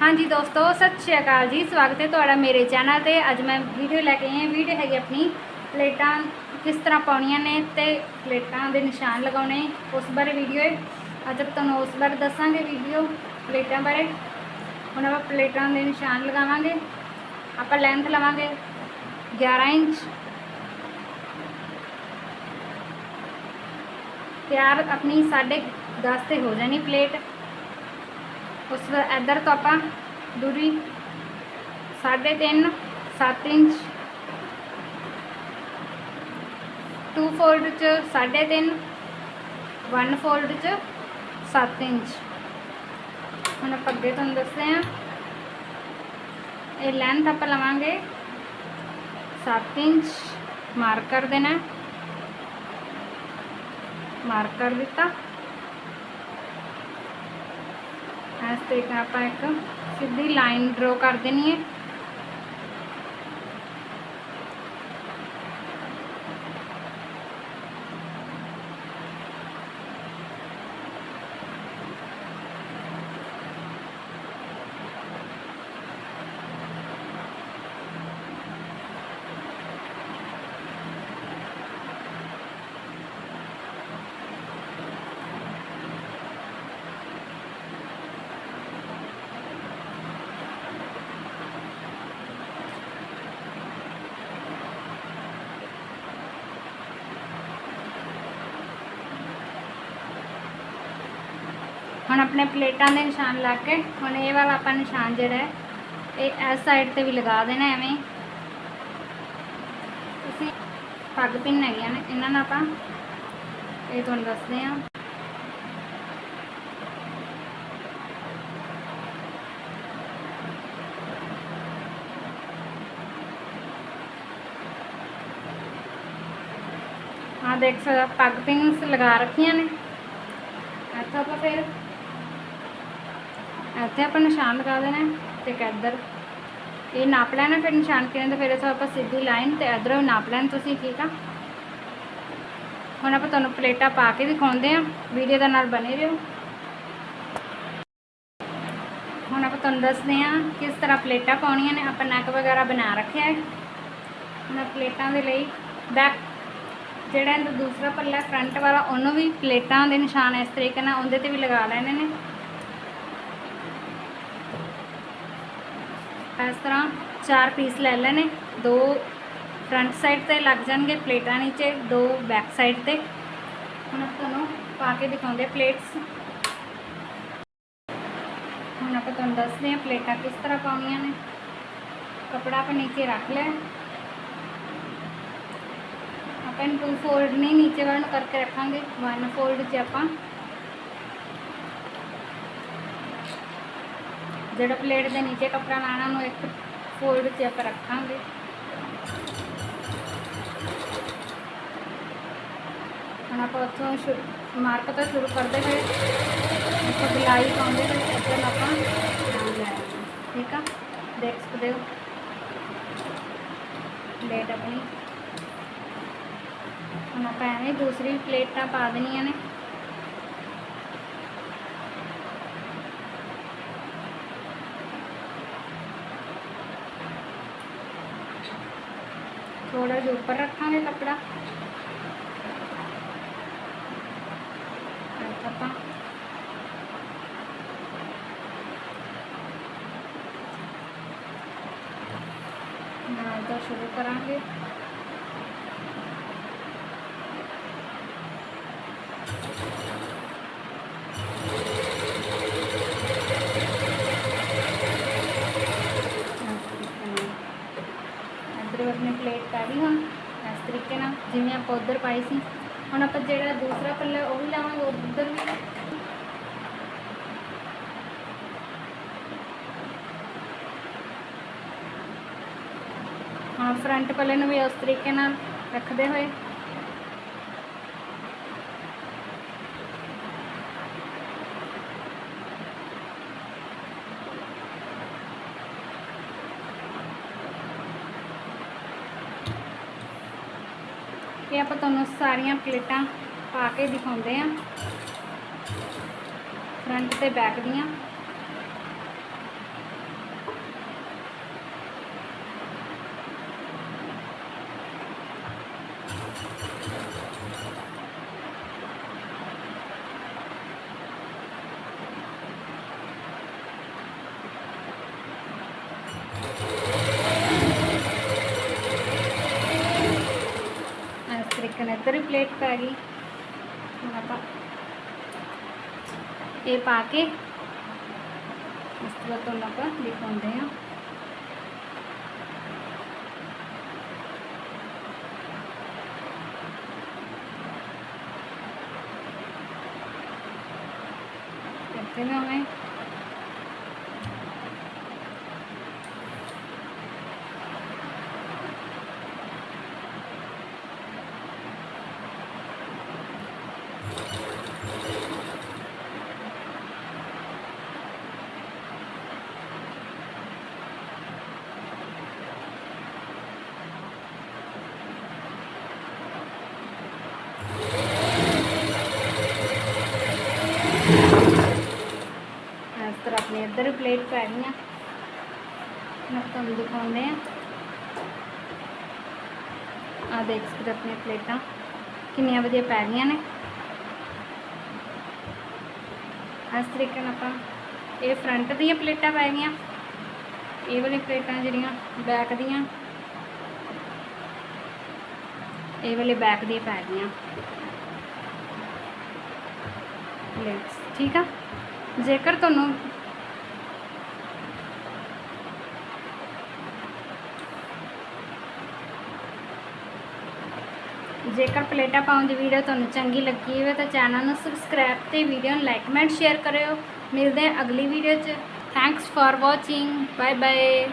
ਹਾਂਜੀ ਦੋਸਤੋ, ਸਤਿ ਸ਼੍ਰੀ ਅਕਾਲ ਜੀ। ਸਵਾਗਤ ਹੈ ਤੁਹਾਡਾ ਮੇਰੇ ਚੈਨਲ ਤੇ। ਅੱਜ ਮੈਂ ਵੀਡੀਓ ਲੈ ਕੇ ਆਈ ਹਾਂ। ਵੀਡੀਓ ਹੈਗੀ ਆਪਣੀ ਪਲੇਟਾਂ ਕਿਸ ਤਰ੍ਹਾਂ ਪਾਉਣੀਆਂ ਨੇ ਤੇ ਪਲੇਟਾਂ ਦੇ ਨਿਸ਼ਾਨ ਲਗਾਉਣੇ ਉਸ ਬਾਰੇ ਵੀਡੀਓ ਹੈ। ਅੱਜ ਤੁਹਾਨੂੰ ਉਸ ਬਾਰੇ ਦੱਸਾਂਗੇ ਵੀਡੀਓ ਪਲੇਟਾਂ ਬਾਰੇ। ਹੁਣ ਆਪਾਂ ਪਲੇਟਾਂ ਦੇ ਨਿਸ਼ਾਨ ਲਗਾਵਾਂਗੇ। ਆਪਾਂ ਲੈਂਥ ਲਵਾਂਗੇ 11 ਇੰਚ। ਤਿਆਰ ਆਪਣੀ 10.5 ਤੇ ਹੋ ਜਾਣੀ ਪਲੇਟ। ਉਸ ਤੋਂ ਇੱਧਰ ਤੋਂ ਆਪਾਂ ਦੂਰੀ 3.5 7 ਇੰਚ 2 ਫੋਲਡ ਚ 3.5 1 ਫੋਲਡ ਚ 7 ਇੰਚ। ਹੁਣ ਆਪਾਂ ਅੱਗੇ ਤੁਹਾਨੂੰ ਦੱਸਦੇ ਹਾਂ। ਇਹ ਲੈਂਥ ਆਪਾਂ ਲਵਾਂਗੇ 7 ਇੰਚ। ਮਾਰਕ ਕਰ ਦੇਣਾ। ਮਾਰਕ ਕਰ ਦਿੱਤਾ। ਇਸ ਤਰੀਕੇ ਨਾਲ ਆਪਾਂ ਇੱਕ ਸਿੱਧੀ ਲਾਈਨ ਡਰਾ ਕਰ ਦੇਣੀ ਹੈ। ਹੁਣ ਆਪਣੇ ਪਲੇਟਾਂ ਦੇ ਨਿਸ਼ਾਨ ਲਾ ਕੇ, ਹੁਣ ਇਹ ਵਾਲਾ ਆਪਾਂ ਨਿਸ਼ਾਨ ਜਿਹੜਾ ਹੈ, ਇਹ ਇਸ ਸਾਈਡ ਤੇ ਵੀ ਲਗਾ ਦੇਣਾ ਐਵੇਂ। ਤੁਸੀਂ ਪੱਗ ਪਿੰਨ ਹੈਗੀਆਂ ਨੇ, ਇਹਨਾਂ ਨਾਲ ਆਪਾਂ ਇਹ ਤੁਹਾਨੂੰ ਦੱਸਦੇ ਹਾਂ। ਹਾਂ ਦੇਖ ਸਕਦਾ ਪੱਗ ਪਿੰਨਸ ਲਗਾ ਰੱਖੀਆਂ ਨੇ। ਇੱਥੇ ਆਪਾਂ ਫਿਰ ਇੱਥੇ ਆਪਾਂ ਨਿਸ਼ਾਨ ਲਗਾ ਦੇਣਾ ਹੈ ਤੇ ਇੱਧਰ। ਇਹ ਨਾਪ ਲੈਣਾ, ਫਿਰ ਨਿਸ਼ਾਨ ਕਿਨੇ ਤੇ ਫਿਰ ਇੱਥੋਂ ਆਪਾਂ ਸਿੱਧੀ ਲਾਈਨ ਤੇ ਇੱਧਰੋਂ ਵੀ ਨਾਪ ਲੈਣ ਤੁਸੀਂ, ਠੀਕ ਆ? ਹੁਣ ਆਪਾਂ ਤੁਹਾਨੂੰ ਪਲੇਟਾਂ ਪਾ ਕੇ ਦਿਖਾਉਂਦੇ ਆ ਵੀਡੀਓ ਦੇ ਨਾਲ ਬਨੇ ਰਹੋ। ਹੁਣ ਆਪਾਂ ਤੁਹਾਨੂੰ ਦੱਸਦੇ ਆ ਕਿਸ ਤਰ੍ਹਾਂ ਪਲੇਟਾਂ ਪਾਉਣੀਆਂ ਨੇ, ਆਪਾਂ ਨੈਕ ਵਗੈਰਾ ਬਣਾ ਰੱਖਿਆ ਹੈ। ਹੁਣ ਪਲੇਟਾਂ ਦੇ ਲਈ ਬੈਕ, ਜਿਹੜਾ ਇਹਦਾ ਦੂਸਰਾ ਪੱਲਾ ਫਰੰਟ ਵਾਲਾ, ਉਹਨੂੰ ਵੀ ਪਲੇਟਾਂ ਦੇ ਨਿਸ਼ਾਨ ਇਸ ਤਰੀਕੇ ਨਾਲ ਉਹਦੇ ਤੇ ਵੀ ਲਗਾ ਲੈਣੇ ਨੇ। ਆਪਾਂ ਇਸ ਤਰ੍ਹਾਂ ਚਾਰ ਪੀਸ ਲੈ ਲੈਣੇ। ਦੋ ਫਰੰਟ ਸਾਈਡ ਤੇ ਲੱਗ ਜਾਣਗੇ ਪਲੇਟਾਂ ਨੀਚੇ, ਦੋ ਬੈਕ ਸਾਈਡ ਤੇ। ਹੁਣ ਆਪਾਂ ਤੁਹਾਨੂੰ ਪਾ ਕੇ ਦਿਖਾਉਂਦੇ ਪਲੇਟਸ ਹੁਣ ਆਪਾਂ ਤੁਹਾਨੂੰ ਦੱਸਦੇ ਹਾਂ ਪਲੇਟਾਂ ਕਿਸ ਤਰ੍ਹਾਂ ਪਾਉਣੀਆਂ ਨੇ। ਕਪੜਾ ਆਪਾਂ ਨੀਚੇ ਰੱਖ ਲਿਆ। ਆਪਾਂ ਇਹਨੂੰ ਟੂ ਫੋਲਡ ਨਹੀਂ ਨੀਚੇ ਵੱਲ ਨੂੰ ਕਰਕੇ ਰੱਖਾਂਗੇ। ਵਨ ਫੋਲਡ 'ਚ ਆਪਾਂ ਜਿਹੜਾ ਪਲੇਟ ਦੇ ਨੀਚੇ ਕੱਪੜਾ ਲਾਣਾ ਨੂੰ ਇੱਕ ਫੋਲਡ 'ਚ ਆਪਾਂ ਰੱਖਾਂਗੇ। ਹੁਣ ਆਪਾਂ ਉੱਥੋਂ ਸ਼ੁਰੂ ਮਾਰਕ ਤੋਂ ਸ਼ੁਰੂ ਕਰਦੇ ਹੋਏ ਉੱਪਰ ਗਲਾਈ ਪਾਉਂਦੇ ਹੋਏ ਇੱਧਰ ਆਪਾਂ ਲੈ ਠੀਕ ਆ? ਦੇਖ ਸਕਦੇ ਹੋ। ਪਲੇਟ ਆਪਣੀ। ਹੁਣ ਆਪਾਂ ਐਵੇਂ ਦੂਸਰੀ ਪਲੇਟਾਂ ਪਾ ਦੇਣੀਆਂ ਨੇ। ਥੋੜਾ ਜਿਹਾ ਉੱਪਰ ਰੱਖਾਂਗੇ ਕੱਪੜਾ। ਫਿਰ ਆਪਾਂ ਨਾਲ ਦਾ ਸ਼ੁਰੂ ਕਰਾਂਗੇ। ਇੱਧਰ ਆਪਣੀ ਪਲੇਟ ਕਾੜੀ ਹੁਣ, ਇਸ ਤਰੀਕੇ ਨਾਲ ਜਿਵੇਂ ਆਪਾਂ ਉੱਧਰ ਪਾਈ ਸੀ। ਹੁਣ ਆਪਾਂ ਜਿਹੜਾ ਦੂਸਰਾ ਪੱਲਾ ਉਹ ਵੀ ਲਾਵਾਂਗੇ ਉੱਧਰ ਵੀ ਹਾਂ ਫਰੰਟ ਪੱਲੇ ਨੂੰ ਵੀ ਉਸ ਤਰੀਕੇ ਨਾਲ ਰੱਖਦੇ ਹੋਏ ਇਹ ਆਪਾਂ ਤੁਹਾਨੂੰ ਸਾਰੀਆਂ ਪਲੇਟਾਂ ਪਾ ਕੇ ਦਿਖਾਉਂਦੇ ਆ ਫਰੰਟ ਤੇ ਬੈਕ ਦੀਆਂ प्लेट करी। ये पाके। उसके तो लिखा हैं हमें। ਇਸ ਇੱਧਰ ਪਲੇਟ ਪੈ ਗਈਆਂ। ਮੈਂ ਤੁਹਾਨੂੰ ਦਿਖਾਉਂਦੇ ਆ। ਆ ਦੇਖ ਸਕਦੇ ਆਪਣੀਆਂ ਪਲੇਟਾਂ ਕਿੰਨੀਆਂ ਵਧੀਆ ਪੈ ਗਈਆਂ ਨੇ। ਇਸ ਤਰੀਕੇ ਨਾਲ ਆਪਾਂ ਇਹ ਫਰੰਟ ਦੀਆਂ ਪਲੇਟਾਂ ਪੈ ਗਈਆਂ। ਇਹ ਵਾਲੀ ਪਲੇਟਾਂ ਜਿਹੜੀਆਂ ਬੈਕ ਦੀਆਂ। ਇਹ ਵਾਲੇ ਬੈਕ ਦੀਆਂ ਪੈ ਗਈਆਂ। ਪਲੇਟਸ ਠੀਕ ਆ? ਜੇਕਰ ਤੁਹਾਨੂੰ ਜੇਕਰ ਪਲੇਟਾਂ ਪਾਉਣ ਦੀ ਵੀਡੀਓ ਤੁਹਾਨੂੰ ਚੰਗੀ ਲੱਗੀ ਹੋਵੇ ਤਾਂ ਚੈਨਲ ਨੂੰ ਸਬਸਕ੍ਰਾਈਬ ਤੇ ਵੀਡੀਓ ਨੂੰ ਲਾਈਕ ਕਮੈਂਟ ਸ਼ੇਅਰ ਕਰਿਓ। ਮਿਲਦੇ ਹਾਂ ਅਗਲੀ ਵੀਡੀਓ 'ਚ। Thanks for watching bye bye